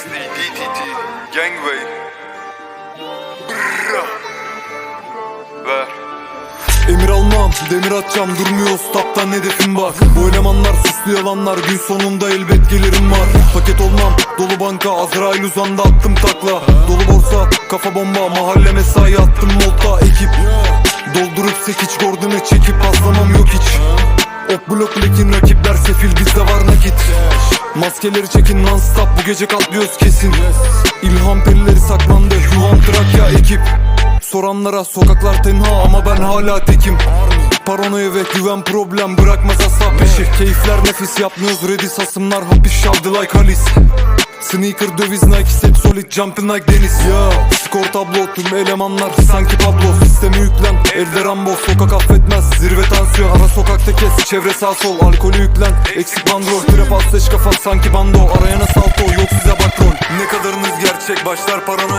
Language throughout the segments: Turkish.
DTT, Gangway. Ver. Emir almam, demir atacağım durmuyor stoptan hedefim bak Bu elemanlar suslu yalanlar gün sonunda elbet gelirim var. Paket olmam, dolu banka Azrail uzanda attım takla. Dolu borsa, kafa bomba mahalle mesai attım molta. Ekip Doldurup sekiç gordonu çekip paslamam yok hiç. Ok blok lekin rakipler sefil bizde var nakit Maskeleri çekin non stop bu gece katlıyoruz kesin. İlham perileri saklandı Yuvan Trakya ekip. Soranlara sokaklar tenha ama ben hala tekim. Paranoya ve güven problem bırakmaz asla peşi. Keyifler nefis yapmıyoruz ready sasımlar. Hapis şavdı like Halis Sneaker döviz Nike set solid jumping like Deniz Ya skor tablo tüm elemanlar sanki Pablo. Yüklen elde Rambo sokak affetmez. Zirve tansiyon ara sokakta kes. Çevre sağ sol Alkolü yüklen. Eksik bandrol Trap asteş kafa sanki bando. Arayana salto yok size bak rol Ne kadarınız gerçek başlar paranoya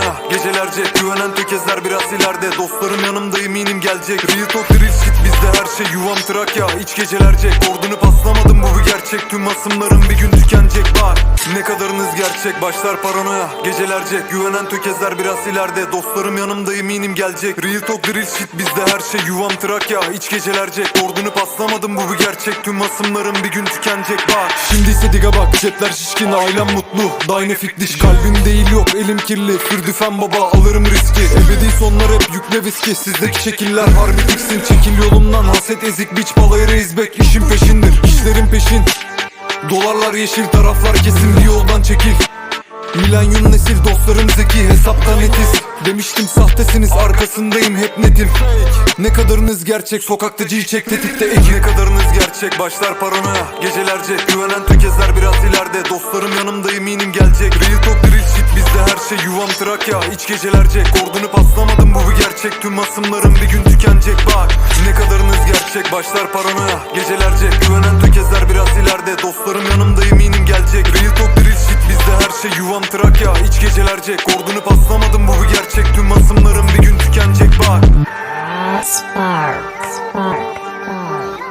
Gecelerce güvenen tökezler biraz ileride. Dostlarım yanımda eminim gelecek. Real talk real shit bizde her şey yuvam Trakya iç gecelerce Kordunu paslamadım bu bir gerçek. Tüm asımlarım bir gün tükenecek. Bak Ne kadarınız gerçek? Başlar paranoya. Gecelerce güvenen tökezler biraz ileride. Dostlarım yanımda eminim gelecek. Real talk real shit bizde her şey yuvam Trakya iç gecelerce Kordunu paslamadım bu bir gerçek. Tüm asımlarım bir gün tükenecek. Bak Şimdi ise diga bak. Cepler şişkin ailem mutlu. Dynafik diş kalbim değil yok elim kirli. Fürdüfen baba alırım riski. Ebedi sonlar hep yükle viski. Sizdeki şekiller harbi tiksin. Çekil yolumdan haset ezik. Biç balayı reis bek. İşin peşindir. İşlerin peşin. Dolarlar yeşil taraflar kesin. Bir yoldan çekil. Milenyum nesil dostlarım zeki. Hesaptan netiz. Demiştim sahtesiniz arkasındayım. Hep netim. Ne kadarınız gerçek? Sokakta G çek. Tetikte ek. Ne kadarınız gerçek? Başlar paranoya Gecelerce güvenen tökezler biraz ileride. Dostlarım yanımda eminim gelecek. Real talk her şey yuvam Trakya iç gecelerce kordunu paslamadım bu bir gerçek. Tüm asımlarım bir gün tükenecek bak. Ne kadarınız gerçek başlar paranoya Gecelerce güvenen tökezler biraz ileride. Dostlarım yanımda eminim gelecek. Real talk real shit bizde her şey yuvam Trakya iç gecelerce kordunu paslamadım